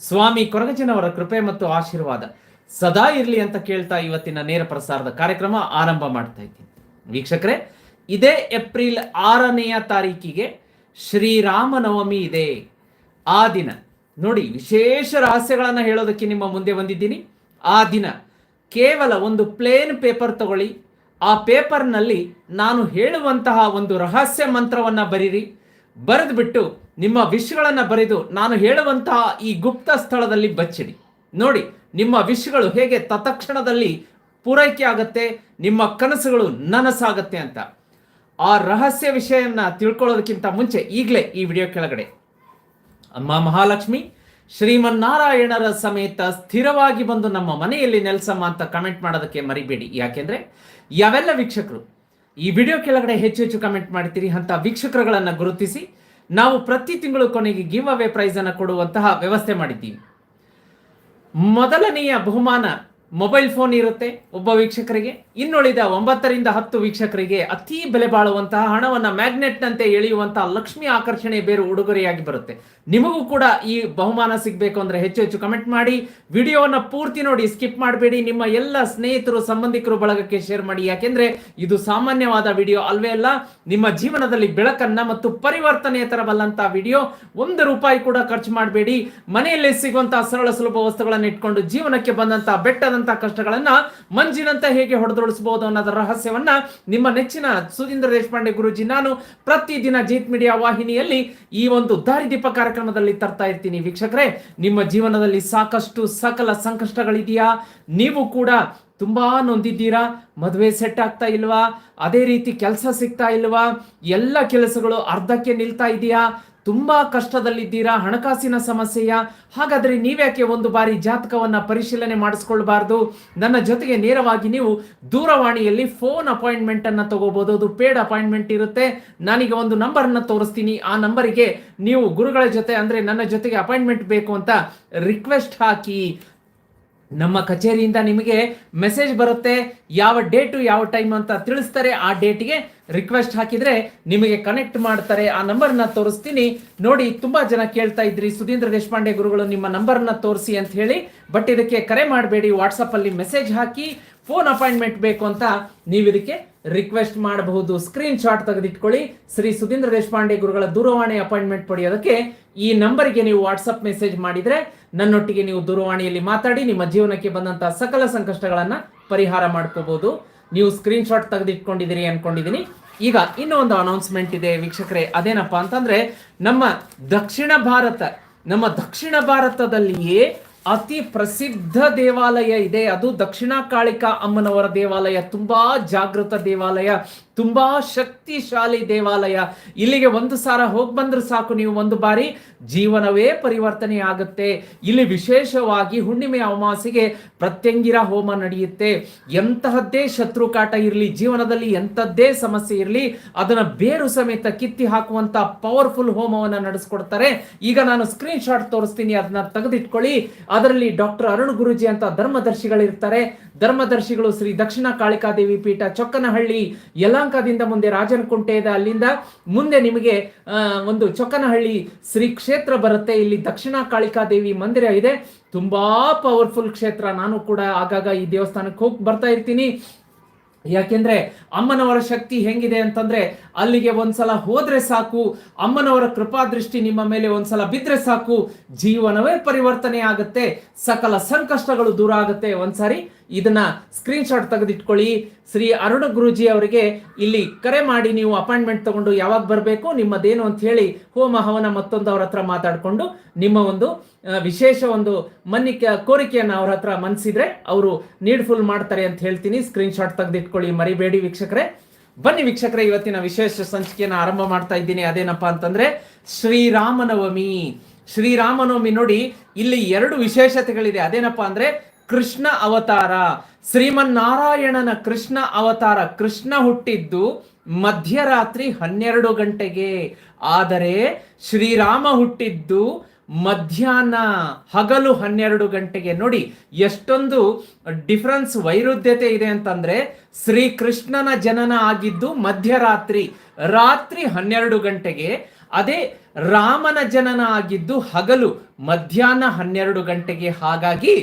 ಸ್ವಾಮಿ ಕೊರಗಜನವರ ಕೃಪೆ ಮತ್ತು ಆಶೀರ್ವಾದ ಸದಾ ಇರಲಿ ಅಂತ ಕೇಳ್ತಾ ಇವತ್ತಿನ ನೇರ ಪ್ರಸಾರದ ಕಾರ್ಯಕ್ರಮ ಆರಂಭ ಮಾಡ್ತಾ ಇದ್ದೀನಿ. ವೀಕ್ಷಕರೇ, ಇದೇ ಏಪ್ರಿಲ್ ಆರನೆಯ ತಾರೀಕಿಗೆ ಶ್ರೀರಾಮನವಮಿ ಇದೆ. ಆ ದಿನ, ನೋಡಿ, ವಿಶೇಷ ರಹಸ್ಯಗಳನ್ನು ಹೇಳೋದಕ್ಕೆ ನಿಮ್ಮ ಮುಂದೆ ಬಂದಿದ್ದೀನಿ. ಆ ದಿನ ಕೇವಲ ಒಂದು ಪ್ಲೇನ್ ಪೇಪರ್ ತಗೊಳ್ಳಿ. ಆ ಪೇಪರ್ನಲ್ಲಿ ನಾನು ಹೇಳುವಂತಹ ಒಂದು ರಹಸ್ಯ ಮಂತ್ರವನ್ನು ಬರೀರಿ. ಬರೆದ್ಬಿಟ್ಟು ನಿಮ್ಮ ವಿಶ್ಗಳನ್ನು ಬರೆದು ನಾನು ಹೇಳುವಂತಹ ಈ ಗುಪ್ತ ಸ್ಥಳದಲ್ಲಿ ಬಚ್ಚಿಡಿ ನೋಡಿ, ನಿಮ್ಮ ವಿಶ್ಗಳು ಹೇಗೆ ತತ್ಕ್ಷಣದಲ್ಲಿ ಪೂರೈಕೆ ಆಗತ್ತೆ, ನಿಮ್ಮ ಕನಸುಗಳು ನನಸಾಗತ್ತೆ ಅಂತ. ಆ ರಹಸ್ಯ ವಿಷಯನ್ನ ತಿಳ್ಕೊಳ್ಳೋದಕ್ಕಿಂತ ಮುಂಚೆ ಈಗಲೇ ಈ ವಿಡಿಯೋ ಕೆಳಗಡೆ. ಅಮ್ಮ ಮಹಾಲಕ್ಷ್ಮಿ, ಶ್ರೀಮನ್ನಾರಾಯಣರ ಸಮೇತ ಸ್ಥಿರವಾಗಿ ಬಂದು ನಮ್ಮ ಮನೆಯಲ್ಲಿ ನೆಲೆಸಮ್ಮ ಅಂತ ಕಮೆಂಟ್ ಮಾಡೋದಕ್ಕೆ ಮರಿಬೇಡಿ. ಯಾಕೆಂದ್ರೆ, ಯಾವೆಲ್ಲ ವೀಕ್ಷಕರು ಈ ವಿಡಿಯೋ ಕೆಳಗಡೆ ಹೆಚ್ಚು ಹೆಚ್ಚು ಕಮೆಂಟ್ ಮಾಡ್ತೀರಿ ಅಂತ ವೀಕ್ಷಕರುಗಳನ್ನು ಗುರುತಿಸಿ ನಾವು ಪ್ರತಿ ತಿಂಗಳು ಕೊನೆಗೆ ಗಿವ್ ಅವೇ ಪ್ರೈಸ್ ಅನ್ನು ಕೊಡುವಂತಹ ವ್ಯವಸ್ಥೆ ಮಾಡಿದ್ದೀವಿ. ಮೊದಲನೆಯ ಬಹುಮಾನ ಮೊಬೈಲ್ ಫೋನ್ ಇರುತ್ತೆ ಒಬ್ಬ ವೀಕ್ಷಕರಿಗೆ. ಇನ್ನುಳಿದ ಒಂಬತ್ತರಿಂದ ಹತ್ತು ವೀಕ್ಷಕರಿಗೆ ಅತಿ ಬೆಲೆ ಬಾಳುವಂತಹ ಹಣವನ್ನ ಮ್ಯಾಗ್ನೆಟ್ನಂತೆ ಎಳೆಯುವಂತಹ ಲಕ್ಷ್ಮಿ ಆಕರ್ಷಣೆ ಬೇರು ಉಡುಗೊರೆಯಾಗಿ ಬರುತ್ತೆ. ನಿಮಗೂ ಕೂಡ ಈ ಬಹುಮಾನ ಸಿಗಬೇಕು ಅಂದ್ರೆ ಹೆಚ್ಚು ಹೆಚ್ಚು ಕಮೆಂಟ್ ಮಾಡಿ. ವಿಡಿಯೋವನ್ನ ಪೂರ್ತಿ ನೋಡಿ, ಸ್ಕಿಪ್ ಮಾಡಬೇಡಿ. ನಿಮ್ಮ ಎಲ್ಲ ಸ್ನೇಹಿತರು, ಸಂಬಂಧಿಕರು ಬಳಗಕ್ಕೆ ಶೇರ್ ಮಾಡಿ. ಯಾಕೆಂದ್ರೆ ಇದು ಸಾಮಾನ್ಯವಾದ ವಿಡಿಯೋ ಅಲ್ವೇ ಅಲ್ಲ, ನಿಮ್ಮ ಜೀವನದಲ್ಲಿ ಬೆಳಕನ್ನ ಮತ್ತು ಪರಿವರ್ತನೆ ತರಬಲ್ಲಂತಹ ವಿಡಿಯೋ. ಒಂದು ರೂಪಾಯಿ ಕೂಡ ಖರ್ಚು ಮಾಡಬೇಡಿ. ಮನೆಯಲ್ಲಿ ಸಿಗುವಂತಹ ಸರಳ ಸುಲಭ ವಸ್ತುಗಳನ್ನು ಇಟ್ಕೊಂಡು ಜೀವನಕ್ಕೆ ಬಂದಂತಹ ಬೆಟ್ಟದಂತಹ ಕಷ್ಟಗಳನ್ನ ಮಂಜಿನಂತ ಹೇಗೆ ಹೊಡೆದೊಳಿಸಬಹುದು ಅನ್ನೋದರ ರಹಸ್ಯವನ್ನ ನಿಮ್ಮ ನೆಚ್ಚಿನ ಸುಧೀಂದ್ರ ದೇಶಪಾಂಡೆ ಗುರುಜಿ, ನಾನು ಪ್ರತಿದಿನ ಜೀತ್ ಮೀಡಿಯಾ ವಾಹಿನಿಯಲ್ಲಿ ಈ ಒಂದು ದಾರಿದೀಪ ಕಾರ್ಯಕ್ರಮದಲ್ಲಿ ತರ್ತಾ ಇರ್ತೀನಿ. ವೀಕ್ಷಕರೇ, ನಿಮ್ಮ ಜೀವನದಲ್ಲಿ ಸಾಕಷ್ಟು ಸಕಲ ಸಂಕಷ್ಟಗಳಿದೆಯಾ? ನೀವು ಕೂಡ ತುಂಬಾ ನೊಂದಿದ್ದೀರಾ? ಮದುವೆ ಸೆಟ್ ಆಗ್ತಾ ಇಲ್ವಾ? ಅದೇ ರೀತಿ ಕೆಲಸ ಸಿಗ್ತಾ ಇಲ್ವಾ? ಎಲ್ಲ ಕೆಲಸಗಳು ಅರ್ಧಕ್ಕೆ ನಿಲ್ತಾ ಇದೆಯಾ? ತುಂಬಾ ಕಷ್ಟದಲ್ಲಿದ್ದೀರಾ? ಹಣಕಾಸಿನ ಸಮಸ್ಯೆಯ? ಹಾಗಾದ್ರೆ ನೀವ್ಯಾಕೆ ಒಂದು ಬಾರಿ ಜಾತಕವನ್ನ ಪರಿಶೀಲನೆ ಮಾಡಿಸ್ಕೊಳ್ಬಾರ್ದು? ನನ್ನ ಜೊತೆಗೆ ನೇರವಾಗಿ ನೀವು ದೂರವಾಣಿಯಲ್ಲಿ ಫೋನ್ ಅಪಾಯಿಂಟ್ಮೆಂಟ್ ಅನ್ನ ತಗೋಬಹುದು ಅದು ಪೇಡ್ ಅಪಾಯಿಂಟ್ಮೆಂಟ್ ಇರುತ್ತೆ. ನಾನೀಗ ಒಂದು ನಂಬರ್ ಅನ್ನ ತೋರಿಸ್ತೀನಿ. ಆ ನಂಬರಿಗೆ ನೀವು ಗುರುಗಳ ಜೊತೆ, ಅಂದ್ರೆ ನನ್ನ ಜೊತೆಗೆ ಅಪಾಯಿಂಟ್ಮೆಂಟ್ ಬೇಕು ಅಂತ ರಿಕ್ವೆಸ್ಟ್ ಹಾಕಿ. ನಮ್ಮ ಕಚೇರಿಯಿಂದ ನಿಮಗೆ ಮೆಸೇಜ್ ಬರುತ್ತೆ, ಯಾವ ಡೇಟು ಯಾವ ಟೈಮ್ ಅಂತ ತಿಳಿಸ್ತಾರೆ, ಆ ಡೇಟ್ಗೆ ರಿಕ್ವೆಸ್ಟ್ ಹಾಕಿದ್ರೆ ನಿಮಗೆ ಕನೆಕ್ಟ್ ಮಾಡ್ತಾರೆ. ಆ ನಂಬರ್ನ ತೋರಿಸ್ತೀನಿ. ನೋಡಿ, ತುಂಬಾ ಜನ ಕೇಳ್ತಾ ಇದ್ರಿ. ಸುಧೀಂದ್ರ ದೇಶಪಾಂಡೆ ಗುರುಗಳು ನಿಮ್ಮ ನಂಬರ್ನ ತೋರಿಸಿ ಅಂತ ಹೇಳಿ, ಬಟ್ ಇದಕ್ಕೆ ಕರೆ ಮಾಡಬೇಡಿ. ವಾಟ್ಸಪ್ಪಲ್ಲಿ ಮೆಸೇಜ್ ಹಾಕಿ, ಫೋನ್ ಅಪಾಯಿಂಟ್ಮೆಂಟ್ ಬೇಕು ಅಂತ ನೀವು ಇದಕ್ಕೆ ರಿಕ್ವೆಸ್ಟ್ ಮಾಡಬಹುದು ಸ್ಕ್ರೀನ್ ಶಾಟ್ ತೆಗೆದಿಟ್ಕೊಳ್ಳಿ. ಶ್ರೀ ಸುಧೀಂದ್ರ ದೇಶಪಾಂಡೆ ಗುರುಗಳ ದೂರವಾಣಿ ಅಪಾಯಿಂಟ್ಮೆಂಟ್ ಪಡೆಯೋದಕ್ಕೆ ಈ ನಂಬರ್ಗೆ ನೀವು ವಾಟ್ಸಪ್ ಮೆಸೇಜ್ ಮಾಡಿದ್ರೆ ನನ್ನೊಟ್ಟಿಗೆ ನೀವು ದೂರವಾಣಿಯಲ್ಲಿ ಮಾತಾಡಿ, ನಿಮ್ಮ ಜೀವನಕ್ಕೆ ಬಂದಂತಹ ಸಕಲ ಸಂಕಷ್ಟಗಳನ್ನು ಪರಿಹಾರ ಮಾಡ್ಕೋಬಹುದು. ನೀವು ಸ್ಕ್ರೀನ್ ಶಾಟ್ ತೆಗೆದಿಟ್ಕೊಂಡಿದ್ದೀರಿ ಅನ್ಕೊಂಡಿದ್ದೀನಿ ಈಗ ಇನ್ನೂ ಒಂದು ಅನೌನ್ಸ್ಮೆಂಟ್ ಇದೆ ವೀಕ್ಷಕರೇ. ಅದೇನಪ್ಪ ಅಂತಂದ್ರೆ ನಮ್ಮ ದಕ್ಷಿಣ ಭಾರತ, ನಮ್ಮ ದಕ್ಷಿಣ ಭಾರತದಲ್ಲಿಯೇ ಅತಿ ಪ್ರಸಿದ್ಧ ದೇವಾಲಯ ಇದೆ. ಅದು ದಕ್ಷಿಣ ಕಾಳಿಕಾ ಅಮ್ಮನವರ ದೇವಾಲಯ. ತುಂಬಾ ಜಾಗೃತ ದೇವಾಲಯ. ತುಂಬಾ ಶಕ್ತಿಶಾಲಿ ದೇವಾಲಯ. ಇಲ್ಲಿಗೆ ಒಂದು ಸಾರ ಹೋಗಿ ಬಂದ್ರೆ ಸಾಕು ನೀವು ಒಂದು ಬಾರಿ. ಜೀವನವೇ ಪರಿವರ್ತನೆ ಆಗುತ್ತೆ. ಇಲ್ಲಿ ವಿಶೇಷವಾಗಿ ಹುಣ್ಣಿಮೆ ಅಮಾವಾಸ್ಯೆಗೆ ಪ್ರತ್ಯಂಗಿರ ಹೋಮ ನಡೆಯುತ್ತೆ. ಎಂತಹದ್ದೇ ಶತ್ರು ಕಾಟ ಇರಲಿ, ಜೀವನದಲ್ಲಿ ಎಂಥದ್ದೇ ಸಮಸ್ಯೆ ಇರಲಿ, ಅದನ್ನ ಬೇರು ಸಮೇತ ಕಿತ್ತಿ ಹಾಕುವಂತ ಪವರ್ಫುಲ್ ಹೋಮವನ್ನು ನಡೆಸ್ಕೊಡ್ತಾರೆ. ಈಗ ನಾನು ಸ್ಕ್ರೀನ್ ಶಾಟ್ ತೋರಿಸ್ತೀನಿ, ಅದನ್ನ ತೆಗೆದಿಟ್ಕೊಳ್ಳಿ. ಅದರಲ್ಲಿ ಡಾಕ್ಟರ್ ಅರುಣ್ ಗುರುಜಿ ಅಂತ ಧರ್ಮದರ್ಶಿಗಳಿರ್ತಾರೆ. ಧರ್ಮದರ್ಶಿಗಳು ಶ್ರೀ ದಕ್ಷಿಣ ಕಾಳಿಕಾದೇವಿ ಪೀಠ ಚೊಕ್ಕನಹಳ್ಳಿ ಯಲಾಂಕದಿಂದ ಮುಂದೆ ರಾಜನಕುಂಟೆ ಇದೆ ಅಲ್ಲಿಂದ ಮುಂದೆ ನಿಮಗೆ ಒಂದು ಚೊಕ್ಕನಹಳ್ಳಿ ಶ್ರೀ ಕ್ಷೇತ್ರ ಬರುತ್ತೆ. ಇಲ್ಲಿ ದಕ್ಷಿಣ ಕಾಳಿಕಾದೇವಿ ಮಂದಿರ ಇದೆ. ತುಂಬಾ ಪವರ್ಫುಲ್ ಕ್ಷೇತ್ರ. ನಾನು ಕೂಡ ಆಗಾಗ ಈ ದೇವಸ್ಥಾನಕ್ಕೆ ಹೋಗಿ ಬರ್ತಾ ಇರ್ತೀನಿ. ಯಾಕೆಂದ್ರೆ ಅಮ್ಮನವರ ಶಕ್ತಿ ಹೆಂಗಿದೆ ಅಂತಂದ್ರೆ ಅಲ್ಲಿಗೆ ಒಂದ್ಸಲ ಹೋದ್ರೆ ಸಾಕು, ಅಮ್ಮನವರ ಕೃಪಾ ದೃಷ್ಟಿ ನಿಮ್ಮ ಮೇಲೆ ಒಂದ್ಸಲ ಬಿದ್ರೆ ಸಾಕು, ಜೀವನವೇ ಪರಿವರ್ತನೆ ಆಗುತ್ತೆ, ಸಕಲ ಸಂಕಷ್ಟಗಳು ದೂರ ಆಗುತ್ತೆ. ಒಂದ್ಸಾರಿ ಇದನ್ನ ಸ್ಕ್ರೀನ್ ಶಾಟ್ ತೆಗೆದಿಟ್ಕೊಳ್ಳಿ. ಶ್ರೀ ಅರುಣ ಗುರುಜಿ ಅವರಿಗೆ ಇಲ್ಲಿ ಕರೆ ಮಾಡಿ, ನೀವು ಅಪಾಯಿಂಟ್ಮೆಂಟ್ ತಗೊಂಡು ಯಾವಾಗ ಬರಬೇಕು, ನಿಮ್ಮದೇನು ಅಂತ ಹೇಳಿ ಹೋಮ ಹವನ ಮತ್ತೊಂದು ಅವ್ರ ಹತ್ರ ಮಾತಾಡಿಕೊಂಡು, ನಿಮ್ಮ ಒಂದು ವಿಶೇಷ ಒಂದು ಮನ್ನಿಕೆ, ಕೋರಿಕೆಯನ್ನು ಅವ್ರ ಹತ್ರ ಮನ್ಸಿದ್ರೆ ಅವರು ನೀಡ್ಫುಲ್ ಮಾಡ್ತಾರೆ ಅಂತ ಹೇಳ್ತೀನಿ. ಸ್ಕ್ರೀನ್ ಶಾಟ್ ತೆಗೆದಿಟ್ಕೊಳ್ಳಿ. ಮರಿಬೇಡಿ ವೀಕ್ಷಕರೇ. ಬನ್ನಿ ವೀಕ್ಷಕರೇ, ಇವತ್ತಿನ ವಿಶೇಷ ಸಂಚಿಕೆಯನ್ನು ಆರಂಭ ಮಾಡ್ತಾ ಇದ್ದೀನಿ. ಅದೇನಪ್ಪ ಅಂತಂದ್ರೆ ಶ್ರೀರಾಮನವಮಿ. ಶ್ರೀರಾಮನವಮಿ ನೋಡಿ, ಇಲ್ಲಿ ಎರಡು ವಿಶೇಷತೆಗಳಿದೆ. ಅದೇನಪ್ಪ ಅಂದ್ರೆ ಕೃಷ್ಣ ಅವತಾರ. ಶ್ರೀಮನ್ನಾರಾಯಣನ ಕೃಷ್ಣ ಅವತಾರ. ಕೃಷ್ಣ ಹುಟ್ಟಿದ್ದು ಮಧ್ಯರಾತ್ರಿ ಹನ್ನೆರಡು ಗಂಟೆಗೆ. ಆದರೆ ಶ್ರೀರಾಮ ಹುಟ್ಟಿದ್ದು ಮಧ್ಯಾಹ್ನ ಹಗಲು ಹನ್ನೆರಡು ಗಂಟೆಗೆ. ನೋಡಿ, ಎಷ್ಟೊಂದು ಡಿಫ್ರೆನ್ಸ್ ವೈರುಧ್ಯತೆ ಇದೆ ಅಂತಂದ್ರೆ ಶ್ರೀಕೃಷ್ಣನ ಜನನ ಆಗಿದ್ದು ಮಧ್ಯರಾತ್ರಿ. ರಾತ್ರಿ ಹನ್ನೆರಡು ಗಂಟೆಗೆ ಅದೇ ರಾಮನ ಜನನ ಆಗಿದ್ದು ಹಗಲು ಮಧ್ಯಾಹ್ನ ಹನ್ನೆರಡು ಗಂಟೆಗೆ. ಹಾಗಾಗಿ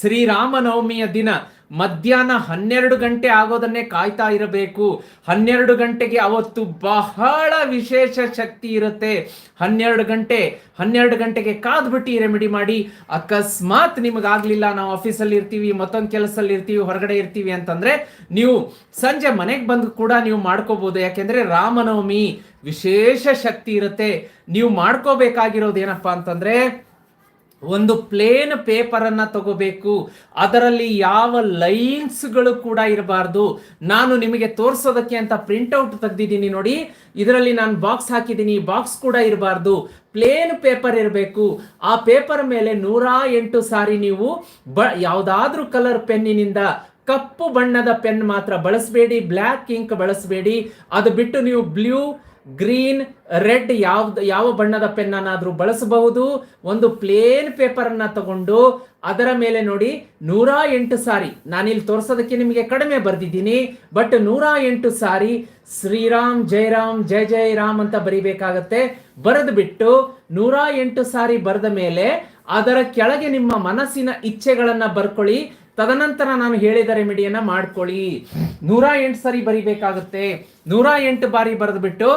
ಶ್ರೀರಾಮನವಮಿಯ ದಿನ ಮಧ್ಯಾಹ್ನ ಹನ್ನೆರಡು ಗಂಟೆ ಆಗೋದನ್ನೇ ಕಾಯ್ತಾ ಇರಬೇಕು. ಹನ್ನೆರಡು ಗಂಟೆಗೆ ಅವತ್ತು ಬಹಳ ವಿಶೇಷ ಶಕ್ತಿ ಇರುತ್ತೆ. ಹನ್ನೆರಡು ಗಂಟೆ, ಹನ್ನೆರಡು ಗಂಟೆಗೆ ಕಾದ್ಬಿಟ್ಟು ರೆಮಿಡಿ ಮಾಡಿ. ಅಕಸ್ಮಾತ್ ನಿಮಗಾಗ್ಲಿಲ್ಲ, ನಾವು ಆಫೀಸಲ್ಲಿ ಇರ್ತೀವಿ, ಮತ್ತೊಂದು ಕೆಲಸದಲ್ಲಿ ಇರ್ತೀವಿ, ಹೊರಗಡೆ ಇರ್ತೀವಿ ಅಂತಂದ್ರೆ ನೀವು ಸಂಜೆ ಮನೆಗೆ ಬಂದು ಕೂಡ ನೀವು ಮಾಡ್ಕೋಬಹುದು ಯಾಕೆಂದ್ರೆ ರಾಮನವಮಿ ವಿಶೇಷ ಶಕ್ತಿ ಇರುತ್ತೆ. ನೀವು ಮಾಡ್ಕೋಬೇಕಾಗಿರೋದು ಏನಪ್ಪಾ ಅಂತಂದ್ರೆ, ಒಂದು ಪ್ಲೇನ್ ಪೇಪರನ್ನು ತಗೋಬೇಕು. ಅದರಲ್ಲಿ ಯಾವ ಲೈನ್ಸ್ಗಳು ಕೂಡ ಇರಬಾರ್ದು. ನಾನು ನಿಮಗೆ ತೋರಿಸೋದಕ್ಕೆ ಅಂತ ಪ್ರಿಂಟ್ಔಟ್ ತೆಗ್ದಿದ್ದೀನಿ ನೋಡಿ. ಇದರಲ್ಲಿ ನಾನು ಬಾಕ್ಸ್ ಹಾಕಿದ್ದೀನಿ. ಬಾಕ್ಸ್ ಕೂಡ ಇರಬಾರ್ದು. ಪ್ಲೇನ್ ಪೇಪರ್ ಇರಬೇಕು. ಆ ಪೇಪರ್ ಮೇಲೆ ನೂರ ಎಂಟು ಸಾರಿ ನೀವು ಬ, ಯಾವುದಾದ್ರೂ ಕಲರ್ ಪೆನ್ನಿನಿಂದ ಕಪ್ಪು ಬಣ್ಣದ ಪೆನ್ ಮಾತ್ರ ಬಳಸಬೇಡಿ ಬ್ಲ್ಯಾಕ್ ಇಂಕ್ ಬಳಸಬೇಡಿ. ಅದು ಬಿಟ್ಟು ನೀವು ಬ್ಲೂ ಗ್ರೀನ್, ರೆಡ್ ಯಾವ್ದು, ಯಾವ ಬಣ್ಣದ ಪೆನ್ನನ್ನಾದರೂ ಬಳಸಬಹುದು. ಒಂದು ಪ್ಲೇನ್ ಪೇಪರ್ ಅನ್ನ ತಗೊಂಡು ಅದರ ಮೇಲೆ ನೋಡಿ ನೂರ ಎಂಟು ಸಾರಿ. ನಾನಿಲ್ಲಿ ತೋರಿಸೋದಕ್ಕೆ ನಿಮಗೆ ಕಡಿಮೆ ಬರ್ದಿದ್ದೀನಿ, ಬಟ್ ನೂರ ಎಂಟು ಸಾರಿ ಶ್ರೀರಾಮ್, ಜಯರಾಮ್, ಜಯ ಜೈ ರಾಮ್ ಅಂತ ಬರಿಬೇಕಾಗತ್ತೆ. ಬರೆದು ಬಿಟ್ಟು ನೂರ ಎಂಟು ಸಾರಿ ಬರೆದ ಮೇಲೆ ಅದರ ಕೆಳಗೆ ನಿಮ್ಮ ಮನಸ್ಸಿನ ಇಚ್ಛೆಗಳನ್ನು ಬರ್ಕೊಳ್ಳಿ. ತದನಂತರ ನಾನು ಹೇಳಿದ ರೆಮಿಡಿಯನ್ನು ಮಾಡ್ಕೊಳ್ಳಿ. ನೂರ ಎಂಟು ಸಾರಿ ಬರಿಬೇಕಾಗುತ್ತೆ. ನೂರ ಎಂಟು ಬಾರಿ ಬರೆದು ಬಿಟ್ಟು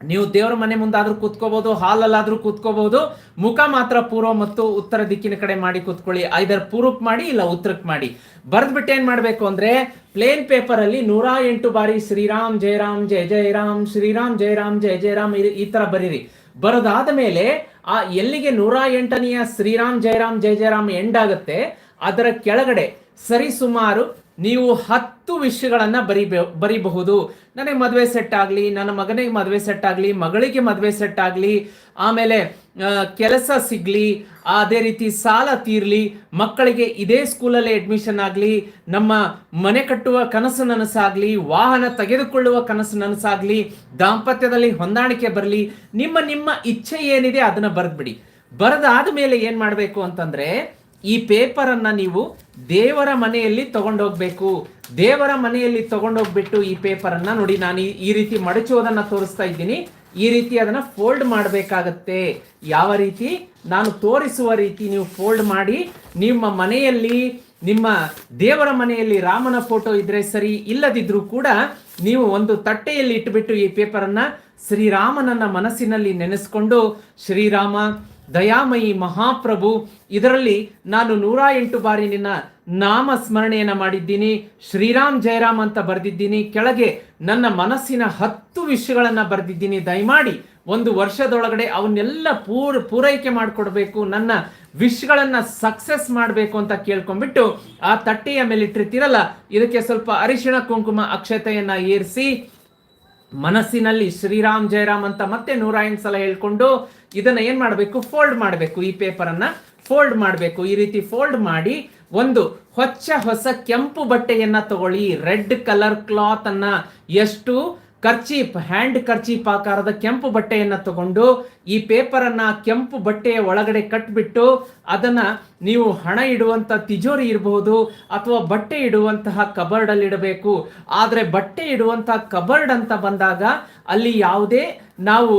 ನೀವು ದೇವರ ಮನೆ ಮುಂದಾದ್ರೂ ಕೂತ್ಕೋಬಹುದು ಹಾಲಲ್ಲಾದ್ರೂ ಕೂತ್ಕೋಬಹುದು ಮುಖ ಮಾತ್ರ ಪೂರ್ವ ಮತ್ತು ಉತ್ತರ ದಿಕ್ಕಿನ ಕಡೆ ಮಾಡಿ ಕೂತ್ಕೊಳ್ಳಿ. ಐದರ್ ಪೂರ್ವಕ್ ಮಾಡಿ ಇಲ್ಲ ಉತ್ತರಕ್ ಮಾಡಿ. ಬರೆದ್ಬಿಟ್ಟು ಏನ್ ಮಾಡ್ಬೇಕು ಅಂದ್ರೆ ಪ್ಲೇನ್ ಪೇಪರ್ ಅಲ್ಲಿ ನೂರ ಎಂಟು ಬಾರಿ ಶ್ರೀರಾಮ್ ಜಯರಾಮ್ ಜಯ ಜಯ ರಾಮ್, ಶ್ರೀರಾಮ್ ಜಯರಾಮ್ ಜಯ ಜಯರಾಮ್ ಈ ತರ ಬರೀರಿ. ಬರದಾದ ಮೇಲೆ ಆ ಎಲ್ಲಿಗೆ ನೂರ ಎಂಟನೆಯ ಶ್ರೀರಾಮ್ ಜಯರಾಮ್ ಜಯ ಜಯರಾಮ್ ಎಂಡ್ ಆಗುತ್ತೆ, ಅದರ ಕೆಳಗಡೆ ಸರಿಸುಮಾರು ನೀವು ಹತ್ತು ವಿಷಯಗಳನ್ನು ಬರಿಬೆ, ಬರಿಬಹುದು. ನನಗೆ ಮದುವೆ ಸೆಟ್ ಆಗಲಿ, ನನ್ನ ಮಗನಿಗೆ ಮದುವೆ ಸೆಟ್ ಆಗಲಿ, ಮಗಳಿಗೆ ಮದುವೆ ಸೆಟ್ ಆಗಲಿ, ಆಮೇಲೆ ಕೆಲಸ ಸಿಗ್ಲಿ, ಅದೇ ರೀತಿ ಸಾಲ ತೀರಲಿ, ಮಕ್ಕಳಿಗೆ ಇದೇ ಸ್ಕೂಲಲ್ಲಿ ಅಡ್ಮಿಷನ್ ಆಗಲಿ, ನಮ್ಮ ಮನೆ ಕಟ್ಟುವ ಕನಸು ನನಸಾಗಲಿ, ವಾಹನ ತೆಗೆದುಕೊಳ್ಳುವ ಕನಸು ನನಸಾಗಲಿ, ದಾಂಪತ್ಯದಲ್ಲಿ ಹೊಂದಾಣಿಕೆ ಬರಲಿ, ನಿಮ್ಮ ನಿಮ್ಮ ಇಚ್ಛೆ ಏನಿದೆ ಅದನ್ನ ಬರೆದ್ಬಿಡಿ. ಬರೆದಾದ ಮೇಲೆ ಏನು ಮಾಡಬೇಕು ಅಂತಂದ್ರೆ ಈ ಪೇಪರನ್ನು ನೀವು ದೇವರ ಮನೆಯಲ್ಲಿ ತಗೊಂಡೋಗ್ಬೇಕು. ದೇವರ ಮನೆಯಲ್ಲಿ ತಗೊಂಡೋಗ್ಬಿಟ್ಟು ಈ ಪೇಪರನ್ನು ನೋಡಿ, ನಾನು ಈ- ರೀತಿ ಮಡಚೋದನ್ನು ತೋರಿಸ್ತಾ ಇದ್ದೀನಿ. ಈ ರೀತಿ ಅದನ್ನು ಫೋಲ್ಡ್ ಮಾಡಬೇಕಾಗತ್ತೆ. ಯಾವ ರೀತಿ? ನಾನು ತೋರಿಸುವ ರೀತಿ ನೀವು ಫೋಲ್ಡ್ ಮಾಡಿ, ನಿಮ್ಮ ಮನೆಯಲ್ಲಿ, ನಿಮ್ಮ ದೇವರ ಮನೆಯಲ್ಲಿ ರಾಮನ ಫೋಟೋ ಇದ್ರೆ ಸರಿ, ಇಲ್ಲದಿದ್ರೂ ಕೂಡ ನೀವು ಒಂದು ತಟ್ಟೆಯಲ್ಲಿ ಇಟ್ಟುಬಿಟ್ಟು ಈ ಪೇಪರನ್ನು ಶ್ರೀರಾಮನನ್ನ ಮನಸ್ಸಿನಲ್ಲಿ ನೆನೆಸ್ಕೊಂಡು, ಶ್ರೀರಾಮ ದಯಾಮಯಿ ಮಹಾಪ್ರಭು, ಇದರಲ್ಲಿ ನಾನು ನೂರ ಎಂಟು ಬಾರಿ ನಿನ್ನ ನಾಮ ಸ್ಮರಣೆಯನ್ನು ಮಾಡಿದ್ದೀನಿ. ಶ್ರೀರಾಮ್, ಜಯರಾಮ್ ಅಂತ ಬರೆದಿದ್ದೀನಿ. ಕೆಳಗೆ ನನ್ನ ಮನಸ್ಸಿನ ಹತ್ತು ವಿಷಯಗಳನ್ನ ಬರೆದಿದ್ದೀನಿ. ದಯಮಾಡಿ ಒಂದು ವರ್ಷದೊಳಗಡೆ ಅವನ್ನೆಲ್ಲ ಪೂರ್, ಪೂರೈಕೆ ಮಾಡಿಕೊಡ್ಬೇಕು. ನನ್ನ ವಿಶ್ಗಳನ್ನ ಸಕ್ಸಸ್ ಮಾಡಬೇಕು ಅಂತ ಕೇಳ್ಕೊಂಡ್ಬಿಟ್ಟು ಆ ತಟ್ಟೆಯ ಮೇಲೆ ಇಟ್ಟಿರ್ತೀರಲ್ಲ ಇದಕ್ಕೆ ಸ್ವಲ್ಪ ಅರಿಶಿಣ, ಕುಂಕುಮ, ಅಕ್ಷತೆಯನ್ನು ಏರಿಸಿ ಮನಸ್ಸಿನಲ್ಲಿ ಶ್ರೀರಾಮ್, ಜಯರಾಮ್ ಅಂತ ಮತ್ತೆ ನೂರ ಎಂಟು ಸಲ ಹೇಳ್ಕೊಂಡು ಇದನ್ನ ಏನ್ ಮಾಡಬೇಕು? ಫೋಲ್ಡ್ ಮಾಡಬೇಕು ಈ ಪೇಪರ್ ಅನ್ನ. ಫೋಲ್ಡ್ ಮಾಡಬೇಕು. ಈ ರೀತಿ ಫೋಲ್ಡ್ ಮಾಡಿ ಒಂದು ಹೊಚ್ಚ ಹೊಸ ಕೆಂಪು ಬಟ್ಟೆಯನ್ನ ತಗೊಳ್ಳಿ. ರೆಡ್ ಕಲರ್ ಕ್ಲಾತ್ ಅನ್ನ. ಎಷ್ಟು ಕರ್ಚೀಪ್ ಹ್ಯಾಂಡ್ ಕರ್ಚೀಪ್ ಆಕಾರದ ಕೆಂಪು ಬಟ್ಟೆಯನ್ನು ತಗೊಂಡು ಈ ಪೇಪರನ್ನು ಕೆಂಪು ಬಟ್ಟೆಯ ಒಳಗಡೆ ಕಟ್ಬಿಟ್ಟು ಅದನ್ನ ನೀವು ಹಣ ಇಡುವಂತ ತಿಜೋರಿ ಇರಬಹುದು ಅಥವಾ ಬಟ್ಟೆ ಇಡುವಂತಹ ಕಬರ್ಡ್ ಅಲ್ಲಿ ಇಡಬೇಕು. ಆದರೆ ಬಟ್ಟೆ ಇಡುವಂತಹ ಕಬರ್ಡ್ ಅಂತ ಬಂದಾಗ ಅಲ್ಲಿ ಯಾವುದೇ ನಾವು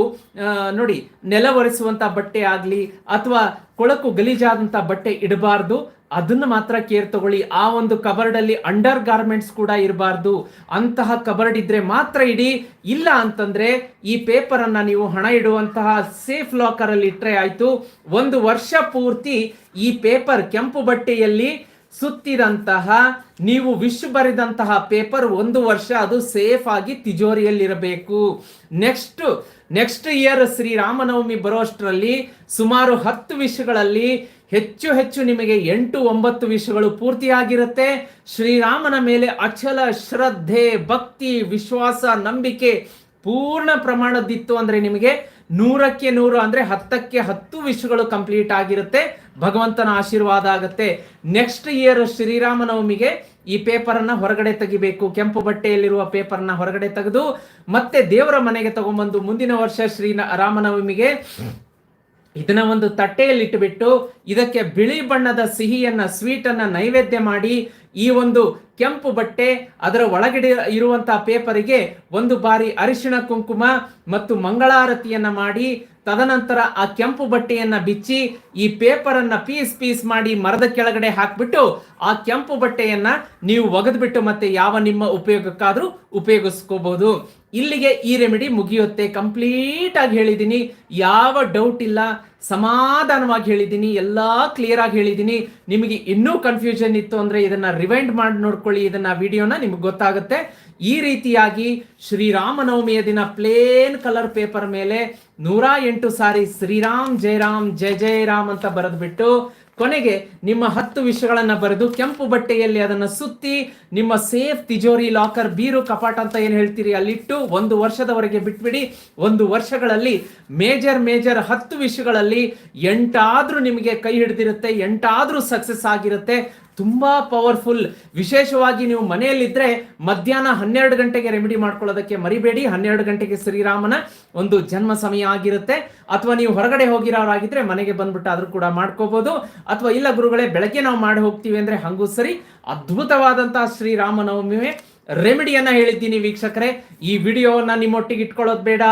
ನೋಡಿ ನೆಲ ಒರೆಸುವಂತ ಬಟ್ಟೆ ಆಗಲಿ ಅಥವಾ ಕೊಳಕು ಗಲೀಜಾದಂಥ ಬಟ್ಟೆ ಇಡಬಾರ್ದು. ಅದನ್ನ ಮಾತ್ರ ಕೇರ್ ತಗೊಳ್ಳಿ. ಆ ಒಂದು ಕಬರ್ಡ್ ಅಲ್ಲಿ ಅಂಡರ್ ಗಾರ್ಮೆಂಟ್ಸ್ ಕೂಡ ಇರಬಾರ್ದು. ಅಂತಹ ಕಬರ್ಡ್ ಇದ್ರೆ ಮಾತ್ರ ಇಡಿ. ಇಲ್ಲ ಅಂತಂದ್ರೆ ಈ ಪೇಪರ್ ಅನ್ನ ನೀವು ಹಣ ಇಡುವಂತಹ ಸೇಫ್ ಲಾಕರ್ ಅಲ್ಲಿ ಇಟ್ರೆ ಆಯ್ತು. ಒಂದು ವರ್ಷ ಪೂರ್ತಿ ಈ ಪೇಪರ್ ಕೆಂಪು ಬಟ್ಟೆಯಲ್ಲಿ ಸುತ್ತಿದಂತಹ, ನೀವು ವಿಶ್ ಬರೆದಂತಹ ಪೇಪರ್ ಒಂದು ವರ್ಷ ಅದು ಸೇಫ್ ಆಗಿ ತಿಜೋರಿಯಲ್ಲಿರಬೇಕು. Next next year Shri Ramanavami ಬರೋಷ್ಟರಲ್ಲಿ ಸುಮಾರು ಹತ್ತು ವಿಷಯಗಳಲ್ಲಿ ಹೆಚ್ಚು ಹೆಚ್ಚು ನಿಮಗೆ ಎಂಟು ಒಂಬತ್ತು ವಿಷಯಗಳು ಪೂರ್ತಿಯಾಗಿರುತ್ತೆ. ಶ್ರೀರಾಮನ ಮೇಲೆ ಅಚಲ ಶ್ರದ್ಧೆ, ಭಕ್ತಿ, ವಿಶ್ವಾಸ, ನಂಬಿಕೆ ಪೂರ್ಣ ಪ್ರಮಾಣದಿತ್ತು ಅಂದ್ರೆ ನಿಮಗೆ ನೂರಕ್ಕೆ ನೂರು ಅಂದ್ರೆ ಹತ್ತಕ್ಕೆ ಹತ್ತು ವಿಷಯಗಳು ಕಂಪ್ಲೀಟ್ ಆಗಿರುತ್ತೆ. ಭಗವಂತನ ಆಶೀರ್ವಾದ ಆಗುತ್ತೆ. ನೆಕ್ಸ್ಟ್ ಇಯರ್ ಶ್ರೀರಾಮನವಮಿಗೆ ಈ ಪೇಪರನ್ನು ಹೊರಗಡೆ ತೆಗಿಬೇಕು. ಕೆಂಪು ಬಟ್ಟೆಯಲ್ಲಿರುವ ಪೇಪರ್ನ ಹೊರಗಡೆ ತೆಗೆದು ಮತ್ತೆ ದೇವರ ಮನೆಗೆ ತಗೊಂಡ್ಬಂದು ಮುಂದಿನ ವರ್ಷ ಶ್ರೀ ರಾಮನವಮಿಗೆ ಇದನ್ನ ಒಂದು ತಟ್ಟೆಯಲ್ಲಿ ಇಟ್ಟುಬಿಟ್ಟು ಇದಕ್ಕೆ ಬಿಳಿ ಬಣ್ಣದ ಸಿಹಿಯನ್ನ ಸ್ವೀಟನ್ನ ನೈವೇದ್ಯ ಮಾಡಿ ಈ ಒಂದು ಕೆಂಪು ಬಟ್ಟೆ, ಅದರ ಒಳಗಡೆ ಇರುವಂತಹ ಪೇಪರಿಗೆ ಒಂದು ಬಾರಿ ಅರಿಶಿಣ ಕುಂಕುಮ ಮತ್ತು ಮಂಗಳಾರತಿಯನ್ನ ಮಾಡಿ, ತದನಂತರ ಆ ಕೆಂಪು ಬಟ್ಟೆಯನ್ನ ಬಿಚ್ಚಿ ಈ ಪೇಪರ್ ಅನ್ನ ಪೀಸ್ ಪೀಸ್ ಮಾಡಿ ಮರದ ಕೆಳಗಡೆ ಹಾಕ್ಬಿಟ್ಟು ಆ ಕೆಂಪು ಬಟ್ಟೆಯನ್ನ ನೀವು ಒಗೆದ್ಬಿಟ್ಟು ಮತ್ತೆ ಯಾವ ನಿಮ್ಮ ಉಪಯೋಗಕ್ಕಾದ್ರೂ ಉಪಯೋಗಿಸ್ಕೋಬಹುದು. ಇಲ್ಲಿಗೆ ಈ ರೆಮಿಡಿ ಮುಗಿಯುತ್ತೆ. ಕಂಪ್ಲೀಟ್ ಆಗಿ ಹೇಳಿದ್ದೀನಿ ಯಾವ ಡೌಟ್ ಇಲ್ಲ. ಸಮಾಧಾನವಾಗಿ ಹೇಳಿದ್ದೀನಿ ಎಲ್ಲ ಕ್ಲಿಯರ್ ಆಗಿ ಹೇಳಿದ್ದೀನಿ ನಿಮಗೆ ಇನ್ನೂ ಕನ್ಫ್ಯೂಷನ್ ಇತ್ತು ಅಂದ್ರೆ ಇದನ್ನ ರಿವೈಂಡ್ ಮಾಡಿ ನೋಡ್ಕೊಳ್ಳಿ. ಇದನ್ನ ವಿಡಿಯೋನ ನಿಮ್ಗೆ ಗೊತ್ತಾಗುತ್ತೆ. ಈ ರೀತಿಯಾಗಿ ಶ್ರೀರಾಮನವಮಿಯ ದಿನ ಪ್ಲೇನ್ ಕಲರ್ ಪೇಪರ್ ಮೇಲೆ ನೂರ ಎಂಟು ಸಾರಿ ಶ್ರೀರಾಮ್ ಜಯರಾಮ್ ಜಯ ಜಯ ರಾಮ್ ಅಂತ ಬರೆದ್ಬಿಟ್ಟು ಕೊನೆಗೆ ನಿಮ್ಮ ಹತ್ತು ವಿಷಯಗಳನ್ನ ಬರೆದು ಕೆಂಪು ಬಟ್ಟೆಯಲ್ಲಿ ಅದನ್ನ ಸುತ್ತಿ ನಿಮ್ಮ ಸೇಫ್ ತಿಜೋರಿ ಲಾಕರ್ ಬೀರು ಕಪಾಟ ಅಂತ ಏನು ಹೇಳ್ತೀರಿ ಅಲ್ಲಿಟ್ಟು ಒಂದು ವರ್ಷದವರೆಗೆ ಬಿಟ್ಬಿಡಿ. ಒಂದು ವರ್ಷಗಳಲ್ಲಿ ಮೇಜರ್ ಮೇಜರ್ ಹತ್ತು ವಿಷಯಗಳಲ್ಲಿ ಎಂಟಾದ್ರೂ ನಿಮಗೆ ಕೈ ಹಿಡಿದಿರುತ್ತೆ, ಎಂಟಾದ್ರೂ ಸಕ್ಸಸ್ ಆಗಿರುತ್ತೆ. ತುಂಬಾ ಪವರ್ಫುಲ್ ವಿಶೇಷವಾಗಿ ನೀವು ಮನೆಯಲ್ಲಿದ್ರೆ ಮಧ್ಯಾಹ್ನ ಹನ್ನೆರಡು ಗಂಟೆಗೆ ರೆಮಿಡಿ ಮಾಡ್ಕೊಳ್ಳೋದಕ್ಕೆ ಮರಿಬೇಡಿ. ಹನ್ನೆರಡು ಗಂಟೆಗೆ ಶ್ರೀರಾಮನ ಒಂದು ಜನ್ಮ ಸಮಯ ಆಗಿರುತ್ತೆ. ಅಥವಾ ನೀವು ಹೊರಗಡೆ ಹೋಗಿರೋರಾಗಿದ್ರೆ ಮನೆಗೆ ಬಂದ್ಬಿಟ್ಟು ಆದ್ರೂ ಕೂಡ ಮಾಡ್ಕೋಬಹುದು ಅಥವಾ ಇಲ್ಲ ಗುರುಗಳೇ, ಬೆಳಗ್ಗೆ ನಾವು ಮಾಡಿ ಹೋಗ್ತೀವಿ ಅಂದ್ರೆ ಹಂಗೂ ಸರಿ. ಅದ್ಭುತವಾದಂತಹ ಶ್ರೀರಾಮನವಮಿ ರೆಮಿಡಿಯನ್ನ ಹೇಳಿದ್ದೀನಿ ವೀಕ್ಷಕರೇ. ಈ ವಿಡಿಯೋವನ್ನ ನಿಮ್ಮೊಟ್ಟಿಗೆ ಇಟ್ಕೊಳ್ಳೋದು ಬೇಡ.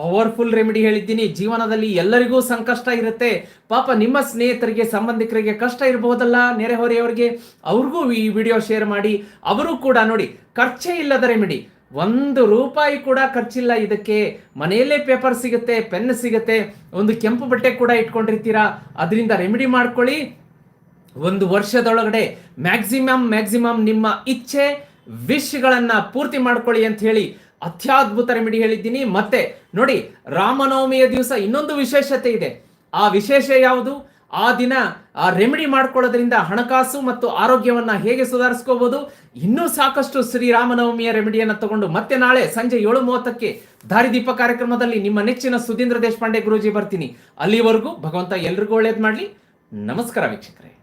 ಪವರ್ಫುಲ್ ರೆಮಿಡಿ ಹೇಳಿದ್ದೀನಿ. ಜೀವನದಲ್ಲಿ ಎಲ್ಲರಿಗೂ ಸಂಕಷ್ಟ ಇರುತ್ತೆ. ಪಾಪ ನಿಮ್ಮ ಸ್ನೇಹಿತರಿಗೆ, ಸಂಬಂಧಿಕರಿಗೆ ಕಷ್ಟ ಇರಬಹುದಲ್ಲ ನೆರೆಹೊರೆಯವರಿಗೆ. ಅವ್ರಿಗೂ ಈ ವಿಡಿಯೋ ಶೇರ್ ಮಾಡಿ. ಅವರು ಕೂಡ ನೋಡಿ, ಖರ್ಚೇ ಇಲ್ಲದ ರೆಮಿಡಿ. ಒಂದು ರೂಪಾಯಿ ಕೂಡ ಖರ್ಚಿಲ್ಲ ಇದಕ್ಕೆ. ಮನೆಯಲ್ಲೇ ಪೇಪರ್ ಸಿಗುತ್ತೆ, ಪೆನ್ ಸಿಗುತ್ತೆ. ಒಂದು ಕೆಂಪು ಬಟ್ಟೆ ಕೂಡ ಇಟ್ಕೊಂಡಿರ್ತೀರಾ? ಅದರಿಂದ ರೆಮಿಡಿ ಮಾಡ್ಕೊಳ್ಳಿ. ಒಂದು ವರ್ಷದೊಳಗಡೆ ಮ್ಯಾಕ್ಸಿಮಮ್ ಮ್ಯಾಕ್ಸಿಮಮ್ ನಿಮ್ಮ ಇಚ್ಛೆ, ವಿಶ್ಗಳನ್ನ ಪೂರ್ತಿ ಮಾಡ್ಕೊಳ್ಳಿ ಅಂತ ಹೇಳಿ ಅತ್ಯದ್ಭುತ ರೆಮಿಡಿ ಹೇಳಿದ್ದೀನಿ. ಮತ್ತೆ ನೋಡಿ, ರಾಮನವಮಿಯ ದಿವಸ ಇನ್ನೊಂದು ವಿಶೇಷತೆ ಇದೆ. ಆ ವಿಶೇಷ ಯಾವುದು? ಆ ದಿನ, ಆ ರೆಮಿಡಿ ಮಾಡ್ಕೊಳ್ಳೋದ್ರಿಂದ ಹಣಕಾಸು ಮತ್ತು ಆರೋಗ್ಯವನ್ನ ಹೇಗೆ ಸುಧಾರಿಸ್ಕೋಬಹುದು ಇನ್ನೂ ಸಾಕಷ್ಟು ಶ್ರೀರಾಮನವಮಿಯ ರೆಮಿಡಿಯನ್ನ ತಗೊಂಡು ಮತ್ತೆ ನಾಳೆ ಸಂಜೆ ಏಳು ಮೂವತ್ತಕ್ಕೆ ದಾರಿದೀಪ ಕಾರ್ಯಕ್ರಮದಲ್ಲಿ ನಿಮ್ಮ ನೆಚ್ಚಿನ ಸುಧೀಂದ್ರ ದೇಶಪಾಂಡೆ ಗುರೂಜಿ ಬರ್ತೀನಿ. ಅಲ್ಲಿವರೆಗೂ ಭಗವಂತ ಎಲ್ರಿಗೂ ಒಳ್ಳೇದು ಮಾಡಲಿ. ನಮಸ್ಕಾರ ವೀಕ್ಷಕರೇ.